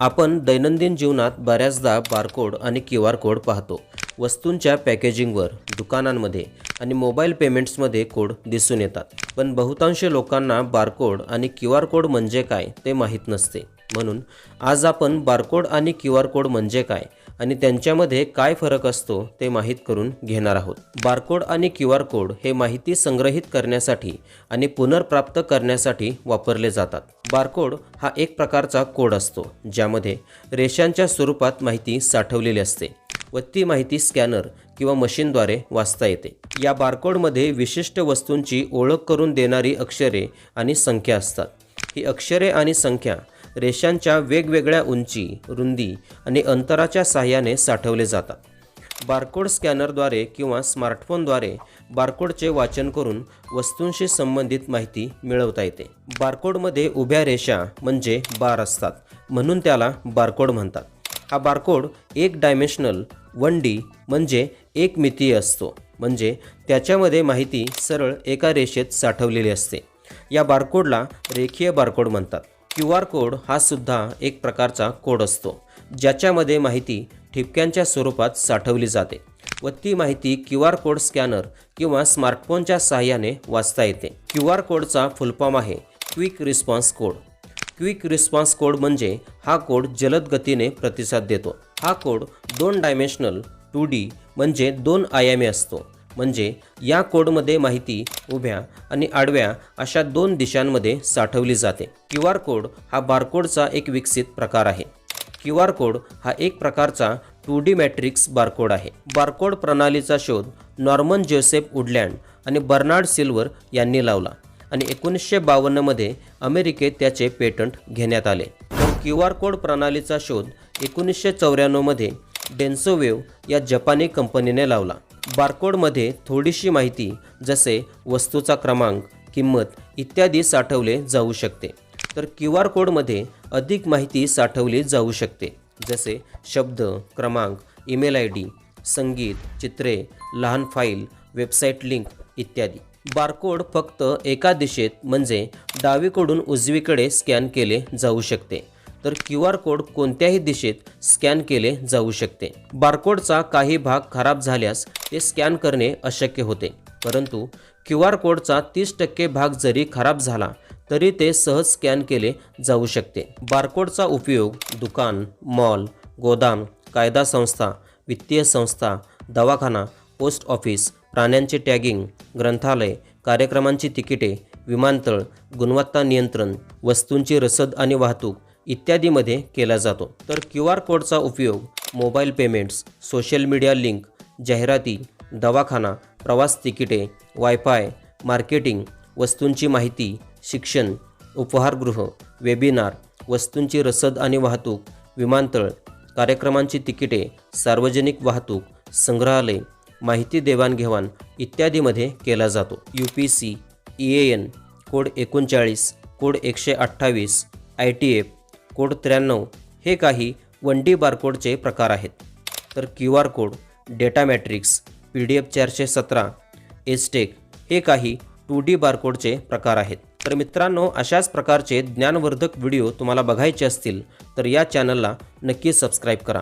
आपण दैनंदिन जीवनात बऱ्याचदा बारकोड आणि क्यू आर कोड पाहतो. वस्तूंच्या पॅकेजिंगवर दुकानांमध्ये आणि मोबाईल पेमेंट्समध्ये कोड दिसून येतात. पण बहुतांश लोकांना बारकोड आणि क्यू आर कोड म्हणजे काय ते माहीत नसते. म्हणून आज आपण बारकोड आणि क्यू आर कोड म्हणजे काय आणि त्यांच्यामध्ये काय फरक असतो ते माहीत करून घेणार आहोत. बारकोड आणि क्यू आर कोड हे माहिती संग्रहित करण्यासाठी आणि पुनर्प्राप्त करण्यासाठी वापरले जातात. बारकोड हा एक प्रकारचा कोड असतो ज्यामध्ये रेषांच्या स्वरूपात माहिती साठवलेली असते व ती माहिती स्कॅनर किंवा मशीनद्वारे वाचता येते. या बारकोडमध्ये विशिष्ट वस्तूंची ओळख करून देणारी अक्षरे आणि संख्या असतात. ही अक्षरे आणि संख्या रेषांच्या वेगवेगळ्या उंची रुंदी आणि अंतराच्या साहाय्याने साठवले जातात. बारकोड स्कॅनरद्वारे किंवा स्मार्टफोनद्वारे बारकोडचे वाचन करून वस्तूंशी संबंधित माहिती मिळवता येते. बारकोडमध्ये उभ्या रेषा म्हणजे बार असतात म्हणून त्याला बारकोड म्हणतात. हा बारकोड एक डायमेन्शनल वन डी म्हणजे एक मितीय असतो. म्हणजे त्याच्यामध्ये माहिती सरळ एका रेषेत साठवलेली असते. या बारकोडला रेखीय बारकोड म्हणतात. क्यू आर कोड हा सुद्धा एक प्रकारचा कोड असतो ज्याच्यामध्ये माहिती ठिपक्यांच्या स्वरूपात साठवली जाते व ती माहिती क्यू आर कोड स्कॅनर किंवा स्मार्टफोनच्या सहाय्याने वाचता येते. क्यू आर कोडचा फुलफॉर्म आहे quick response code. Quick response code म्हणजे हा कोड जलद गतीने प्रतिसाद देतो. हा कोड दोन डायमेन्शनल टू डी म्हणजे दोन आयामी असतो. म्हणजे या कोडमध्ये माहिती उभ्या आणि आडव्या अशा दोन दिशांमध्ये साठवली जाते. क्यू आर कोड हा बारकोडचा एक विकसित प्रकार आहे. क्यू आर कोड हा एक प्रकारचा टू डी मॅट्रिक्स बारकोड आहे. बारकोड प्रणालीचा शोध नॉर्मन जोसेफ वुडलँड आणि बर्नार्ड सिल्वर यांनी लावला आणि एकोणीसशे बावन्नमध्ये अमेरिकेत त्याचे पेटंट घेण्यात आले. तर क्यू आर कोड प्रणालीचा शोध एकोणीसशे चौऱ्याण्णवमध्ये डेन्सोवेव या जपानी कंपनीने लावला. बारकोडमध्ये थोडीशी माहिती जसे वस्तूचा क्रमांक किंमत इत्यादी साठवले जाऊ शकते. तर क्यू आर कोडमध्ये अधिक माहिती साठवली जाऊ शकते जसे शब्द क्रमांक ईमेल आय डी संगीत चित्रे लहान फाईल वेबसाईट लिंक इत्यादी. बारकोड फक्त एका दिशेत म्हणजे डावीकडून उजवीकडे स्कॅन केले जाऊ शकते. तर क्यू आर कोड कोणत्याही दिशेत स्कॅन केले जाऊ शकते. बारकोडचा काही भाग खराब झाल्यास ते स्कॅन करणे अशक्य होते. परंतु क्यू आर कोडचा तीस टक्के भाग जरी खराब झाला तरी ते सहज स्कॅन केले जाऊ शकते. बारकोडचा उपयोग दुकान मॉल गोदाम कायदा संस्था वित्तीय संस्था दवाखाना पोस्ट ऑफिस प्राण्यांचे टॅगिंग ग्रंथालय कार्यक्रमांची तिकिटे विमानतळ गुणवत्ता नियंत्रण वस्तूंची रसद आणि वाहतूक इत्यादीमध्ये केला जातो. तर क्यू आर कोडचा उपयोग mobile payments social media link जाहिराती दवाखाना प्रवास तिकिटे वायफाय मार्केटिंग वस्तूंची माहिती शिक्षण उपहारगृह वेबिनार वस्तूंची रसद आणि वाहतूक विमानतळ कार्यक्रमांची तिकिटे सार्वजनिक वाहतूक संग्रहालय माहिती देवाणघेवाण इत्यादीमध्ये केला जातो. U P C E A N code एकोणचाळीस कोड एकशे अठ्ठावीस आय टी एफ कोड त्र्याण्णव हे काही वन डी बारकोडचे प्रकार आहेत. तर Q R code data matrix P D F चारशे सतरा एसटेक हे काही टू डी बारकोडचे प्रकार आहेत. तर मित्रांनो अशाच प्रकारचे ज्ञानवर्धक व्हिडिओ तुम्हाला बघायचे असतील तर या चॅनलला नक्की सबस्क्राईब करा.